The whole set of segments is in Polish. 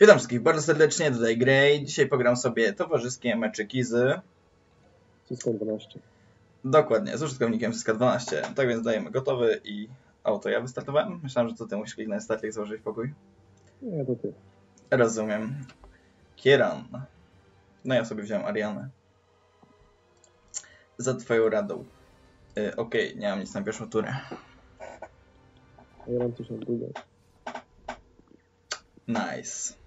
Witam wszystkich bardzo serdecznie, tutaj Grey. Dzisiaj pogram sobie towarzyskie meczyki z... Cisco 12. Dokładnie, z użytkownikiem Zyska 12. Tak więc dajemy gotowy i auto ja wystartowałem. Myślałem, że to ty musisz kliknąć start, jak założyć pokój. Nie, to ty. Rozumiem. Kieran. No ja sobie wziąłem Arianę. Za twoją radą. Y, Okej, nie mam nic na pierwszą turę. Ja mam coś na drugą. Nice.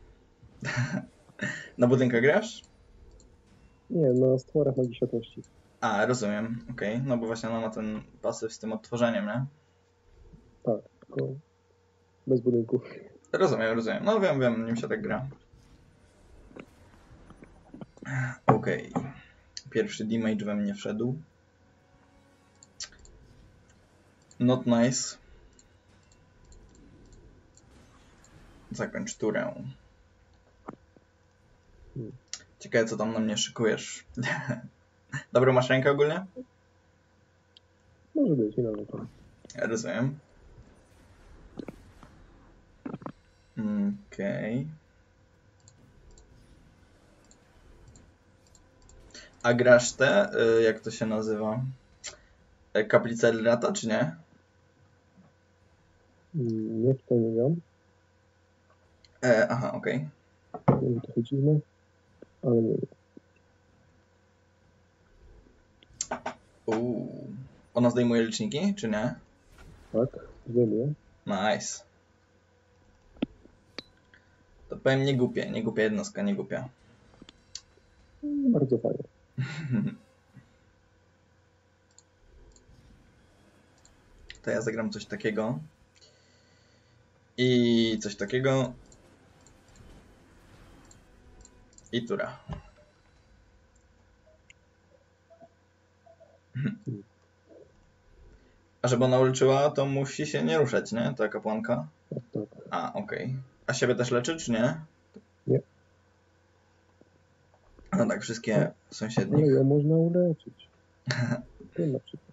na budynkach grasz? Nie, na stworach magii światłości. A, rozumiem. Okej, no bo właśnie ona ma ten pasyw z tym odtworzeniem, nie? Tak, tylko bez budynków. Rozumiem, rozumiem. No wiem, wiem, nim się tak gra. Okej. Pierwszy damage we mnie wszedł. Not nice. Zakończ turę. Ciekawe co tam na mnie szykujesz. Dobrą masz rękę ogólnie? Może być, nie narzekam. Rozumiem. Okej. A grasz te, y, jak to się nazywa? E, Kaplica Elrata, czy nie? Nie, tutaj nie miałem. E, aha, okej. Nie wiem, wiem. Uuu. Ona zdejmuje liczniki, czy nie? Tak, zdejmuję. Nice. To powiem nie głupie, nie głupia jednostka, nie głupia. Mm, Bardzo fajnie. To ja zagram coś takiego. I coś takiego. I tura. A żeby ona uleczyła, to musi się nie ruszać, nie? Ta kapłanka. Tak, tak. A, okej. A siebie też leczy, czy nie? Nie. No tak, wszystkie sąsiednie. ją można uleczyć. Ty na przykład.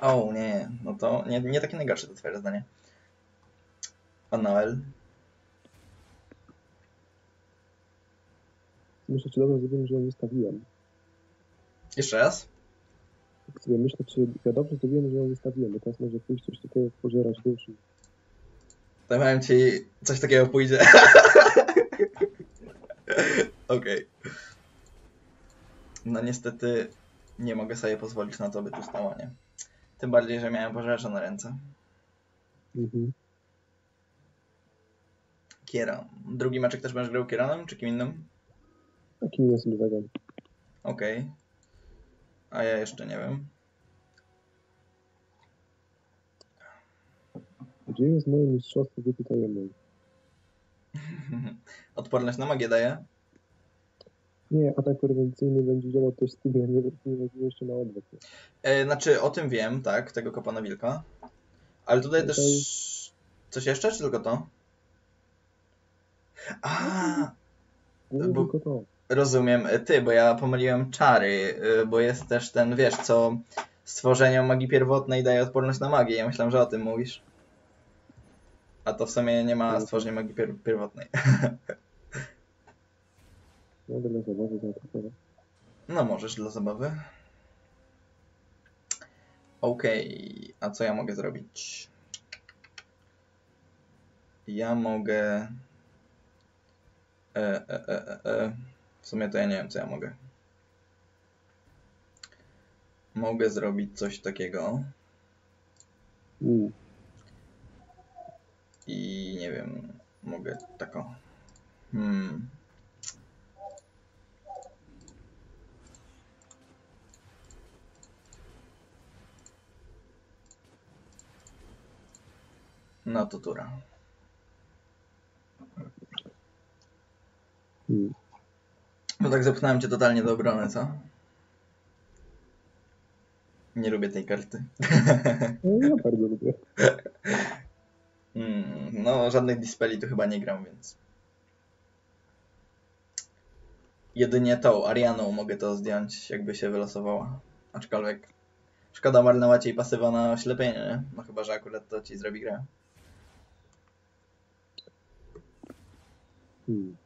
O, nie, no to nie, nie takie najgorsze to twoje zdanie. A Noel? Myślę, czy dobrze zrobiłem, że ją wystawiłem. Jeszcze raz? Tak sobie myślę, czy ja dobrze zrobiłem, że ją wystawiłem, bo teraz może pójść coś takiego pożerać duszy. To powiem ci, coś takiego pójdzie. Okej. No niestety nie mogę sobie pozwolić na to, by tu stało, nie? Tym bardziej, że miałem pożarza na ręce. Mhm. Kieran. Drugi meczek też będziesz grał Kieranem, czy kim innym? Takim zagram. Okej. A ja jeszcze nie wiem. Gdzie jest moje mistrzostwo bytu tajemnej? Odporność na magię daje? Nie, atak prewencyjny będzie działał też z tym, ja nie wiem jeszcze na odwrót. E, znaczy, o tym wiem, tak, tego kopana wilka. Ale tutaj No też... Coś jeszcze, czy tylko to? A, Nie Bo- tylko to. Rozumiem. E, Ty, bo ja pomyliłem czary, e, bo jest też ten, wiesz, co stworzeniom magii pierwotnej daje odporność na magię. Ja myślałem, że o tym mówisz. A to w sumie nie ma stworzenia magii pier pierwotnej. Mogę dla zabawy zaatakować. No, możesz dla zabawy. Okej, a co ja mogę zrobić? Ja mogę. E, e, e, e, e. sumie to ja nie wiem, co ja mogę. Mogę zrobić coś takiego Mm. i nie wiem, mogę taką. Hmm. No to tura. Mm. No tak zepchnąłem cię totalnie do obrony, co? Nie lubię tej karty. No, ja bardzo lubię. Mm, no, żadnych dispeli tu chyba nie gram, więc. Jedynie tą Arianą mogę to zdjąć, jakby się wylosowała. Aczkolwiek szkoda marnować jej pasywa na oślepienie, nie? No chyba, że akurat to ci zrobi grę. Hmm.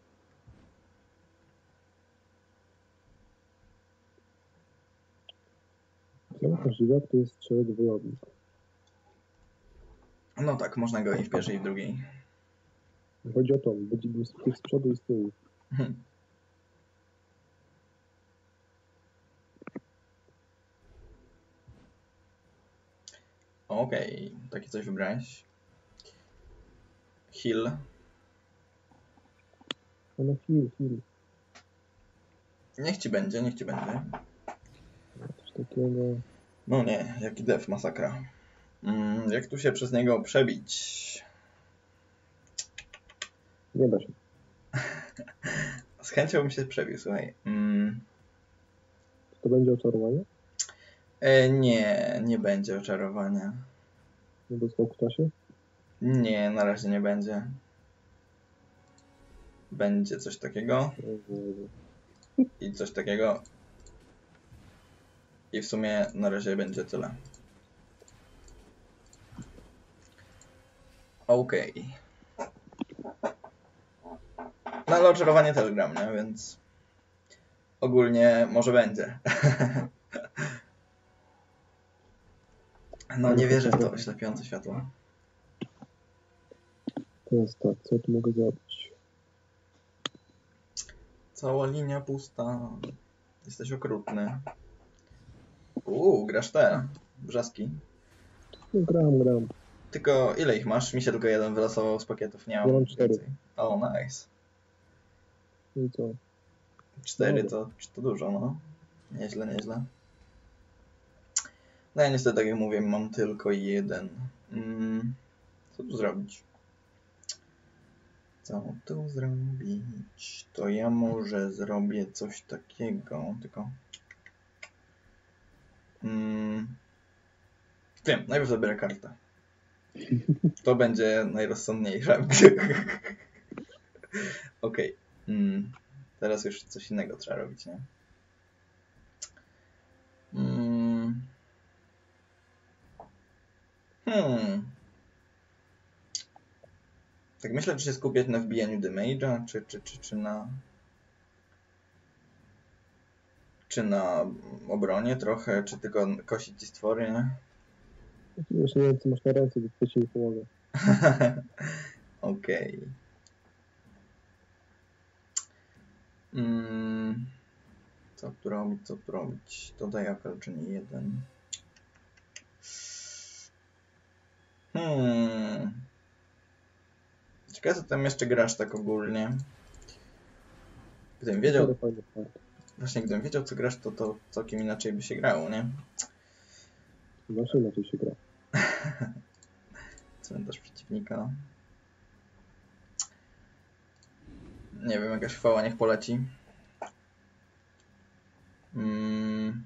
Żywiak to jest strzelec wojownik. No tak, można go i w pierwszej, i w drugiej. Chodzi o to, będzie z tych z przodu i z tyłu. Mhm. Okej, takie coś wybrałeś. Hill. A no chwil, chwil. Niech ci będzie, niech ci będzie. Takiego. No nie, jaki def, masakra. Mm, jak tu się przez niego przebić? Nie da się. Z chęcią bym się przebił, słuchaj. Mm, Czy to będzie oczarowanie? e, nie, nie będzie oczarowania. Nie dostał w czasie? Nie, na razie nie będzie. Będzie coś takiego i coś takiego. I w sumie na razie będzie tyle. Okej. No ale oczarowanie też gram, nie? Więc ogólnie może będzie. No nie wierzę w to oślepiające światło. Teraz tak, co ja tu mogę zrobić? Cała linia pusta. Jesteś okrutny. Uuu, grasz te brzaski. No gram, gram. Tylko ile ich masz? Mi się tylko jeden wylosował z pakietów, nie mam. Ja mam cztery. O, nice. I co? Cztery to, to dużo, no. Nieźle, nieźle. No ja niestety, tak jak mówię, mam tylko jeden. Mm, co tu zrobić? Co tu zrobić? To ja może zrobię coś takiego, tylko... Mm, wiem, najpierw zabiorę kartę. To będzie najrozsądniejsze. Okej. Mm, teraz już coś innego trzeba robić, nie? Mm. Hmm. Tak myślę, czy się skupiać na wbijaniu damage'a, czy, czy, czy, czy na... Czy na obronie trochę, czy tylko kosić ci stwory, nie? Już nie wiem, co masz na ręce, więc to ci nie pomogę. Okej. Mm, co tu robić, co tu robić? Apel, czy nie jeden. Hmm. Ciekawe, co tam jeszcze grasz tak ogólnie. Gdybym wiedział. Właśnie gdybym wiedział, co grasz, to, to całkiem inaczej by się grało, nie? Zawsze inaczej się gra. Cmentarz przeciwnika. Nie wiem, jakaś chwała niech poleci. Mm.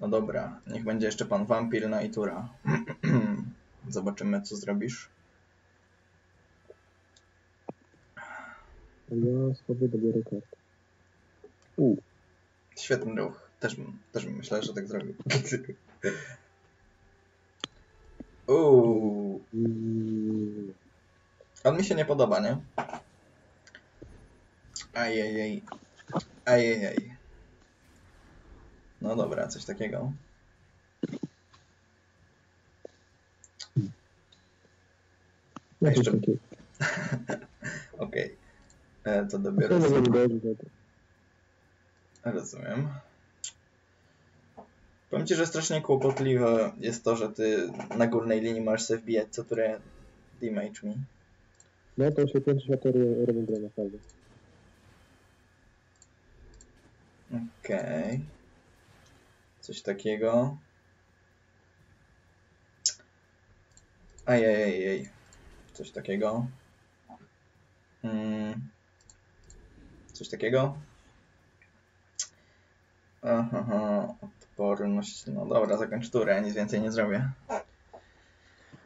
No dobra, niech będzie jeszcze pan wampir na Itura. Zobaczymy, co zrobisz. Ja sobie dobiorę kartę. U, Świetny ruch. Też bym, też myślał, że tak zrobił. Uuu, on mi się nie podoba, nie? Ajajaj. Ajajaj. No dobra, coś takiego. no jeszcze-. Okej. E, To Co dobiorę nie sobie. będzie za to? Rozumiem. Powiem ci, że strasznie kłopotliwe jest to, że ty na górnej linii możesz sobie wbijać co turę damage mi. No to się pięć światery robią grę naprawdę. Okej. Coś takiego. Ajajajaj. Coś takiego. Mm. Coś takiego. Aha, aha, odporność. No dobra, zakończ turę, nic więcej nie zrobię.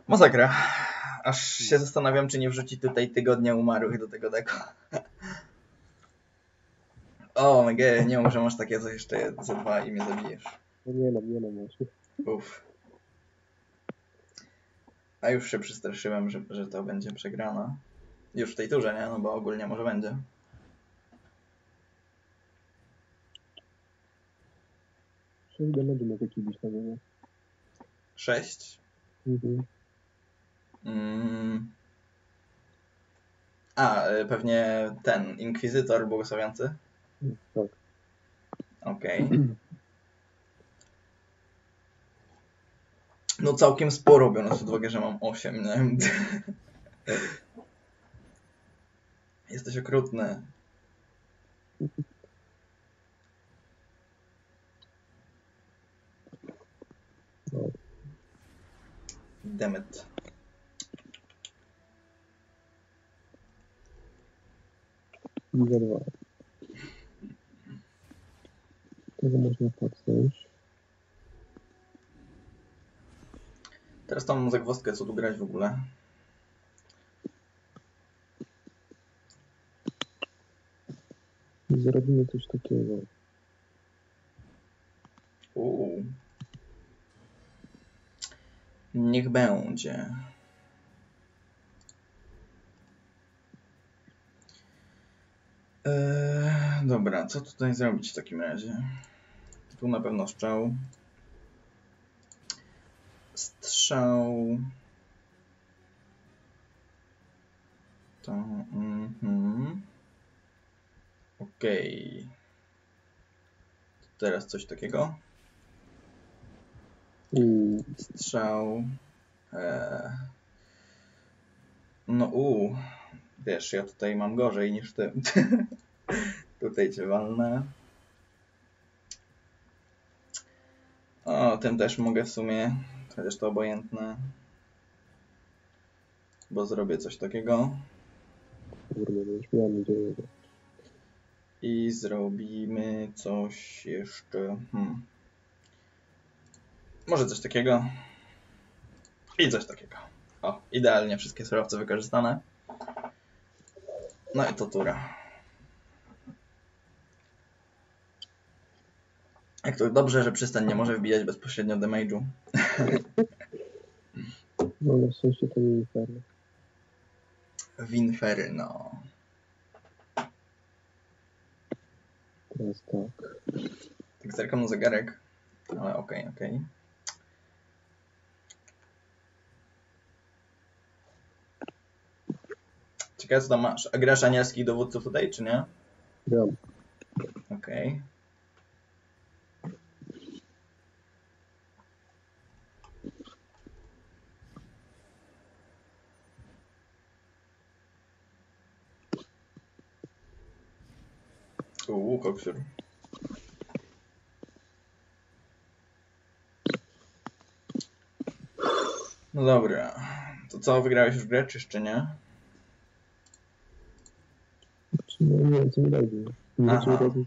Masakra. Aż się zastanawiam, czy nie wrzucić tutaj tygodnia umarłych do tego deku. O, MG, nie mów, że masz takie coś jeszcze ze dwa i mnie zabijesz. No nie mam, nie mam właśnie. Uff. A już się przestraszyłem, że, że to będzie przegrana. Już w tej turze, nie? No bo ogólnie może będzie. Sześć damage'u mogę kibić na niego. 6. Mhm. Mm. A, y, pewnie ten Inkwizytor błogosławiący. Tak. Okej. No całkiem sporo, biorąc pod uwagę, że mam 8, nie? Jesteś okrutny. Damn it. Liga 2. Tego można patrzeć. Teraz tam zagwozdkę, co tu grać w ogóle. Zrobimy coś takiego. Uuu. Niech będzie. Eee, dobra, co tutaj zrobić w takim razie? Tu na pewno strzał. Strzał. To. Mhm. Okej. Teraz coś takiego. I Strzał. E... No u, wiesz, ja tutaj mam gorzej niż ty. tutaj cię walnę. O, tym też mogę w sumie, chociaż to obojętne. Bo zrobię coś takiego. kurde, no już miałem nadzieję, że I zrobimy coś jeszcze. Hmm. Może coś takiego. I coś takiego. O, idealnie wszystkie surowce wykorzystane. No i to tura. Jak to dobrze, że przystań nie może wbijać bezpośrednio damage'u. No na szczęście to nie jest fair. Winferno. Teraz tak. Tak zerkam na zegarek. Ale okej, okej. Ciekawe co tam masz. A grasz anielskich dowódców tutaj, czy nie? Gram. Okej. Uuu, koksiur. No dobra. To co, wygrałeś już grę, czy jeszcze nie? No nie wiem, co mi dojdzie. Nie wiem, razem.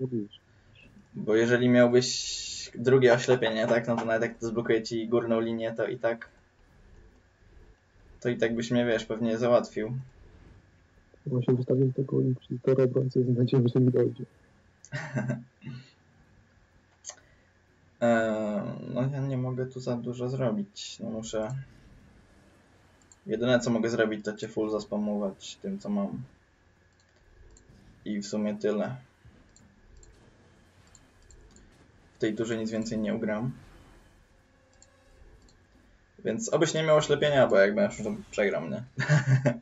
Bo jeżeli miałbyś drugie oślepienie, tak, no to nawet jak to zblokuje ci górną linię, to i tak. To i tak byś mnie, wiesz, pewnie załatwił. Właśnie wystawiłem tego inkwizytora obrońcę z nadzieją, że mi dojdzie. Eee, no ja nie mogę tu za dużo zrobić. No muszę. Jedyne co mogę zrobić, to cię full zaspamować tym co mam. I w sumie tyle. W tej turze nic więcej nie ugram. Więc obyś nie miał oślepienia, bo jak będziesz, to przegram, nie?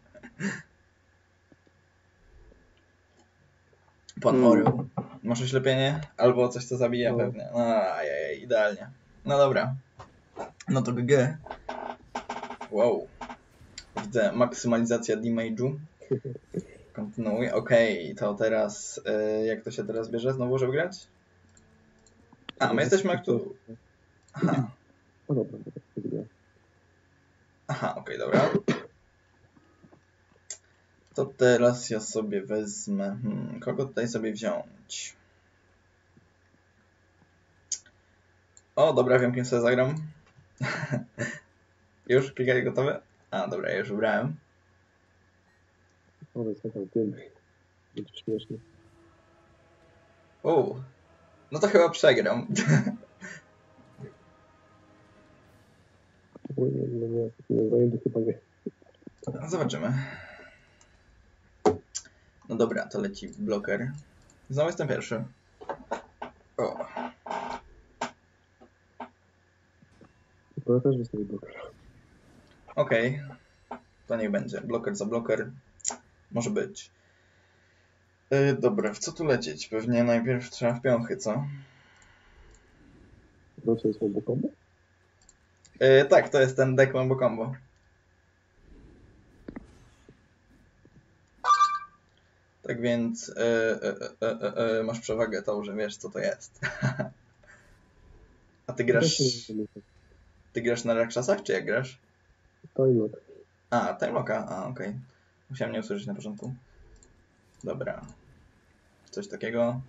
Pan Mm. Masz oślepienie? Albo coś, co zabija No. pewnie. No, ajajaj, idealnie. No dobra. No to GG. Wow. Widzę maksymalizacja damage'u. Kontynuuj. Okej, to teraz, y, jak to się teraz bierze? Znowu, żeby grać? A, my jesteśmy jak tu... Aha, No dobra, dobra, dobra. aha, okej, dobra. To teraz ja sobie wezmę... Hmm, kogo tutaj sobie wziąć? O, dobra, wiem, kim sobie zagram. już? Klikaj gotowe? A, dobra, ja już wybrałem. Ale zagrał tym. Będzie śmiesznie. U, no to chyba przegram. Nie, no nie, nie, zajęty chyba nie. Zobaczymy. No dobra, to leci bloker. Znowu jestem pierwszy. O, Bo ja też wystawię blok. okej. To niech będzie. Bloker za bloker. Może być. Yy, dobra, w co tu lecieć? Pewnie najpierw trzeba w piąchy, co? Co jest słabo kombo? Yy, tak, to jest ten deck combo combo. Tak więc yy, yy, yy, masz przewagę tą, że wiesz co to jest. A ty grasz, ty grasz na Rakshasach, czy jak grasz? Time A, Timelocka, a okej. Musiałem nie usłyszeć na początku. Dobra. Coś takiego.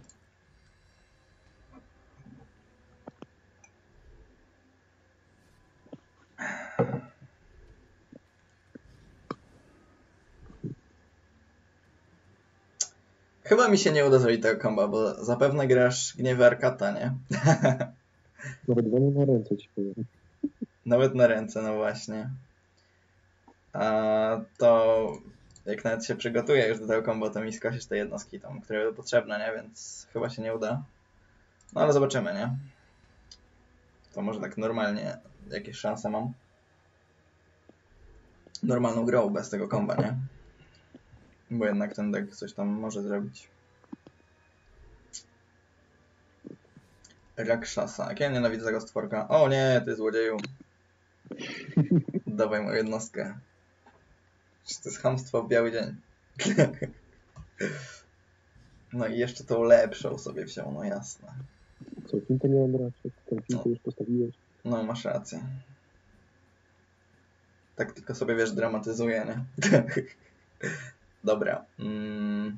Chyba mi się nie uda zrobić tego komba, bo zapewne grasz gniewy Arkata, nie? Nawet na ręce ci powiem. Nawet na ręce, no właśnie. A to jak nawet się przygotuję już do tego combo, to mi skosisz te jednostki tam, które będą potrzebne, nie? Więc chyba się nie uda. No ale zobaczymy, nie? To może tak normalnie jakieś szanse mam. Normalną grą bez tego komba, nie? Bo jednak ten deck coś tam może zrobić. Rakshasa. Jak ja nienawidzę tego stworka. O nie, ty złodzieju. Dawaj moją jednostkę. Czy to jest chamstwo w biały dzień? No i jeszcze tą lepszą sobie wziął, no jasne. Co, fintę miałem brać? Ten fintę już postawiłeś? No masz rację. Tak tylko sobie wiesz, dramatyzuję, nie? Dobra. Mm.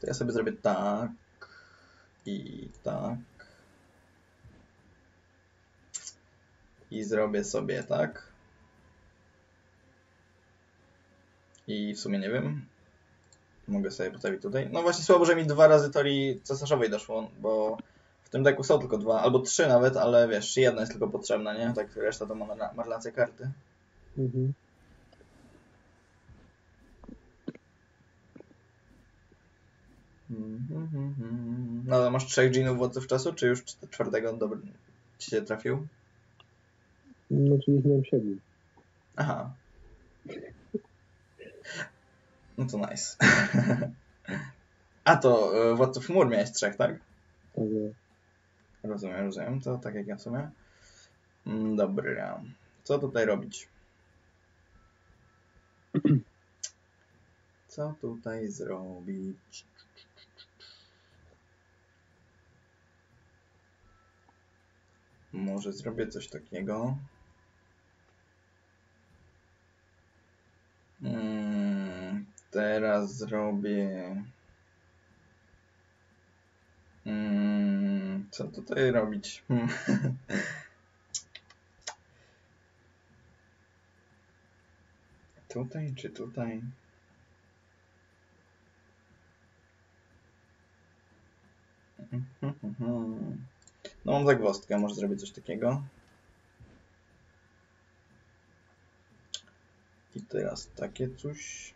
To ja sobie zrobię tak. I tak. I zrobię sobie tak. I w sumie nie wiem. Mogę sobie postawić tutaj. No właśnie słabo, że mi dwa razy Tori cesarzowej doszło, bo w tym deku są tylko dwa, albo trzy nawet, ale wiesz, jedna jest tylko potrzebna, nie? Tak reszta to ma marla- marlację karty. Mhm. No ale masz trzech dżinów władców czasu, czy już cz- czwartego dobry ci się trafił? No, czyli miałem siedmiu. Aha. No to nice. A to y, władców chmur miałeś trzech, tak? Rozumiem, rozumiem. To tak jak ja w sumie. Mm, Dobra. Co tutaj robić? Co tutaj zrobić? Może zrobię coś takiego. Mm, teraz zrobię. Mm, co tutaj robić? Hmm. Tutaj czy tutaj? No mam zagwozdkę, może zrobić coś takiego. I teraz takie coś.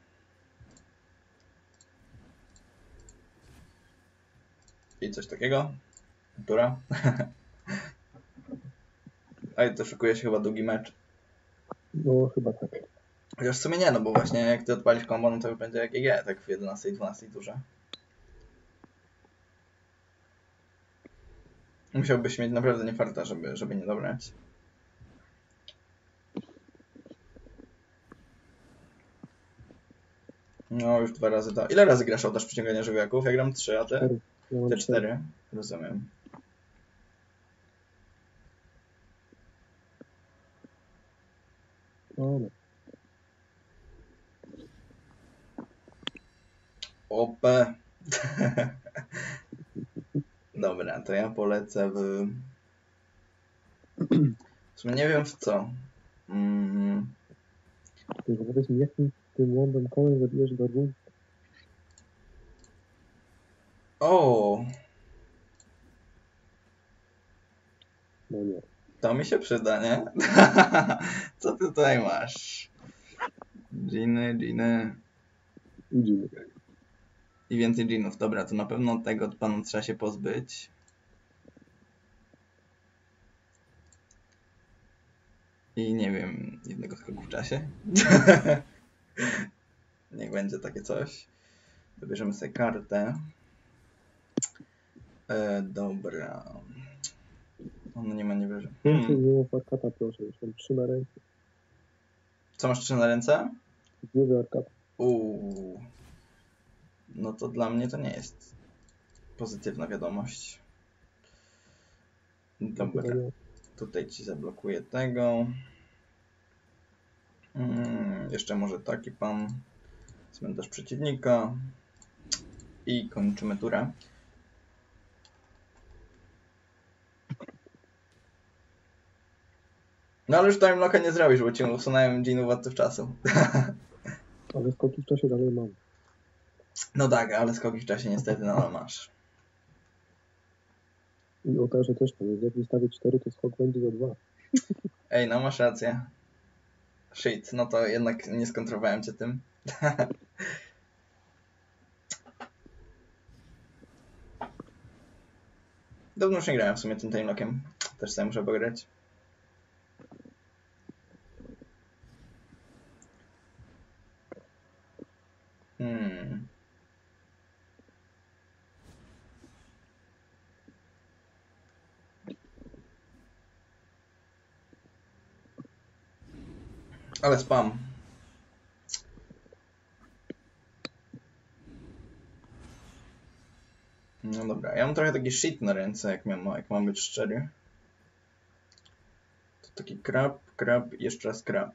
I coś takiego. Natura. Ej, to szykuje się chyba długi mecz. no chyba tak. Chociaż w sumie nie, no bo właśnie jak ty odpalisz combo, no to już będzie jak EG, tak w 11 i 12 turze. Musiałbyś mieć naprawdę nie farta, żeby, żeby nie dobrać. No już dwa razy to. Ile razy grasz też przyciągania żywiołaków? Ja gram trzy, a ty? Cztery. Ja mam Ty cztery. Rozumiem. No. OP. Dobra, to ja polecę w... W sumie nie wiem w co. Mm, Tylko powiedz mi, jakim tym łąbem kołem zabijesz garbun? O, No nie. to mi się przyda, nie? Co ty tutaj masz? Giny. I Jimmy. I więcej dżinów. Dobra, to na pewno tego panu trzeba się pozbyć. I nie wiem, jednego skoku w czasie. Niech będzie takie coś. Wybierzemy sobie kartę. E, dobra. Ono nie ma, nie bierze. Więcej Hmm. arkata, proszę. Już mam trzy na ręce. Co masz trzy na ręce? Dwie arkata. Uuu. No to dla mnie to nie jest pozytywna wiadomość. Dobra, tutaj ci zablokuję tego. Mm, jeszcze może taki pan. Cmentarz przeciwnika. I kończymy turę. No ale już timelocka nie zrobisz, bo ci usunąłem dżinów od czasu. Ale skoki w czasie dalej mam. No tak, ale skoki w czasie niestety nadal masz. I ołtarze też jest. Jak wystawię cztery, to skok będzie za dwa. Ej, no masz rację. Shit, no to jednak nie skontrowałem cię tym. Dawno już nie grałem w sumie tym timelockiem. Też sobie muszę pograć. Ale spam. No dobra, ja mam trochę taki shit na ręce, jak, miałem, jak mam być szczery. To taki krab, krab jeszcze raz krab.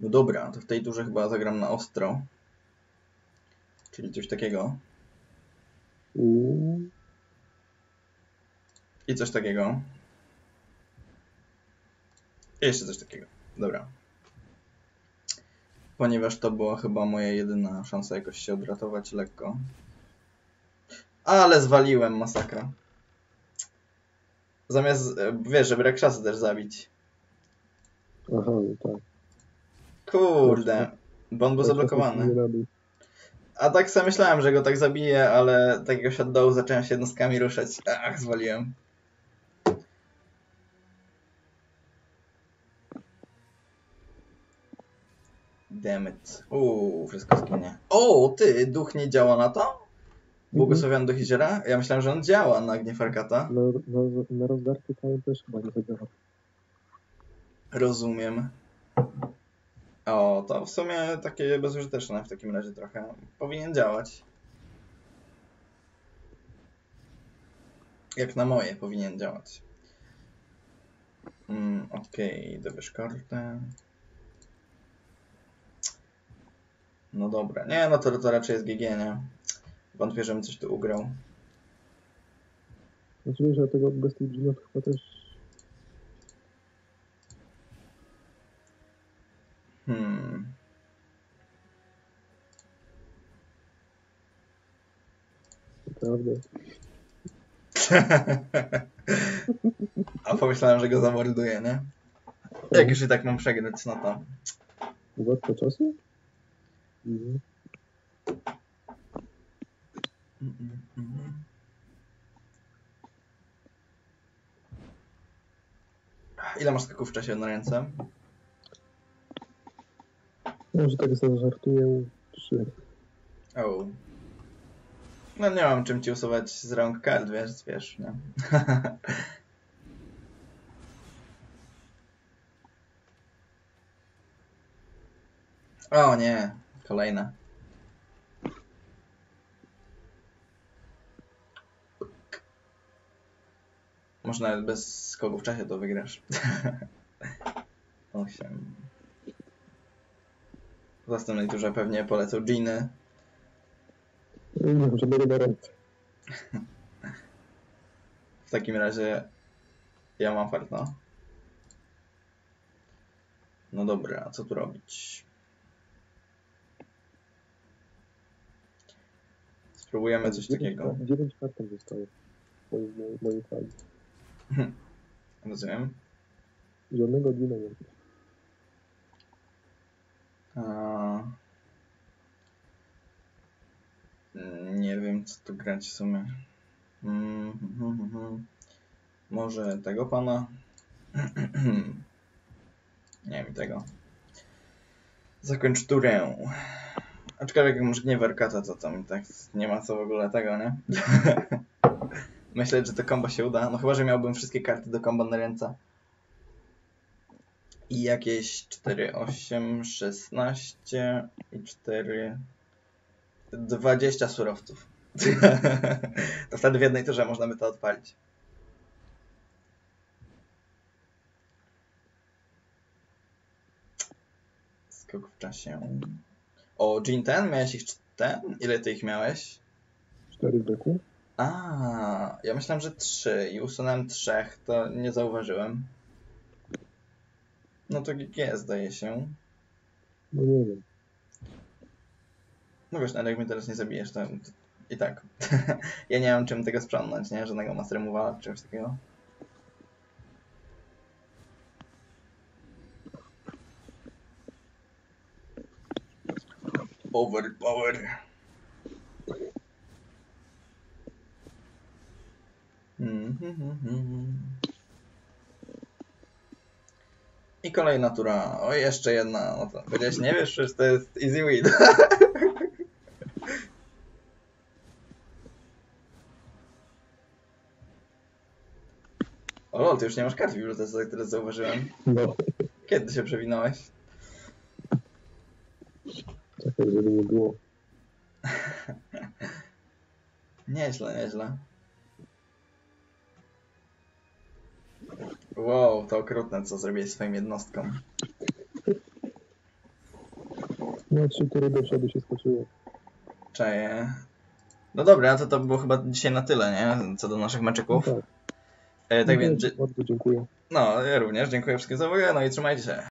No dobra, to w tej turze chyba zagram na ostro. Czyli coś takiego. I coś takiego. Jeszcze coś takiego. Dobra. Ponieważ to była chyba moja jedyna szansa jakoś się odratować lekko. Ale zwaliłem masakra. Zamiast, e, wiesz, żeby Rekshasy też zabić. Aha, no tak. Kurde. Bo on był Tak, zablokowany. Nie robił. A tak sobie myślałem, że go tak zabiję, ale tak jakoś od dołu zacząłem się jednostkami ruszać. Ach, zwaliłem. Damn it. Uuu, wszystko zginie. O, ty, duch nie działa na to? Błogosławiony duch jeziora? Ja myślałem, że on działa na gniew Arkata. Na, na, na rozdarty całym też chyba nie zadziała. Rozumiem. O, to w sumie takie bezużyteczne w takim razie trochę. Powinien działać. Jak na moje powinien działać. Mm, Okej, dobierz kartę. No dobra. Nie, no to, to raczej jest GG, nie? Wątpię, żebym coś tu ugrał. Znaczy, że tego bez tych dżinów chyba też Hmm. naprawdę. A pomyślałem, że go zamorduję, nie? Jak już i tak mam przegrać, no to... Władca czasu? Mhm. Mm, mm, mm. Ile masz skoków w czasie na ręce? Ja że tak zażartuję. Trzy. O. No nie mam czym ci usuwać z rąk kart, wiesz, wiesz, nie? o nie, kolejne. Może nawet bez skoku w czasie to wygrasz. Osiem. W następnej turze pewnie polecą dżiny. Ręce. W takim razie ja mam fart, no. No dobra, a co tu robić? Spróbujemy coś takiego. 9 kartek zostaje w mojej, mojej, mojej fali. Hmm. Rozumiem. Żadnego dnia nie A... Mm, nie wiem, co tu grać w sumie. Mm, hmm, hmm, Może tego pana? nie wiem, tego. Zakończ turę. Aczkolwiek jak masz gniewerkata, to tam tak nie ma co w ogóle tego, nie? Myślę, że to kombo się uda. No chyba, że miałbym wszystkie karty do kombo na ręce. I jakieś 4, 8, 16 i 4... 20 surowców. to wtedy w jednej turze można by to odpalić. Skok w czasie. O, Jean ten? Miałeś ich ten? Ile ty ich miałeś? Cztery w deku. A, ja myślałem, że trzy i usunąłem trzech, to nie zauważyłem. No to GG zdaje się. No nie wiem. No wiesz, nawet jak mnie teraz nie zabijesz, to i tak. ja nie mam czym tego sprzątnąć, nie? Żadnego master removala czy czegoś takiego. Overpower. Mhm. I kolejna tura. O, jeszcze jedna. No to powiedziałeś, nie wiesz, przecież to jest easy win. O lol, ty już nie masz kart w bibliotece, teraz zauważyłem. No, Kiedy się przewinąłeś? Czekaj, żeby nie było. Nieźle, nieźle. Wow, to okrutne, co zrobiłeś swoim jednostkom. No, trzy tury do przodu się skoczyło. Czaję. No dobra, to to było chyba dzisiaj na tyle, nie? Co do naszych meczyków. No tak. E, tak No więc, Bardzo dziękuję. no, ja również dziękuję wszystkim za uwagę, no i trzymajcie się.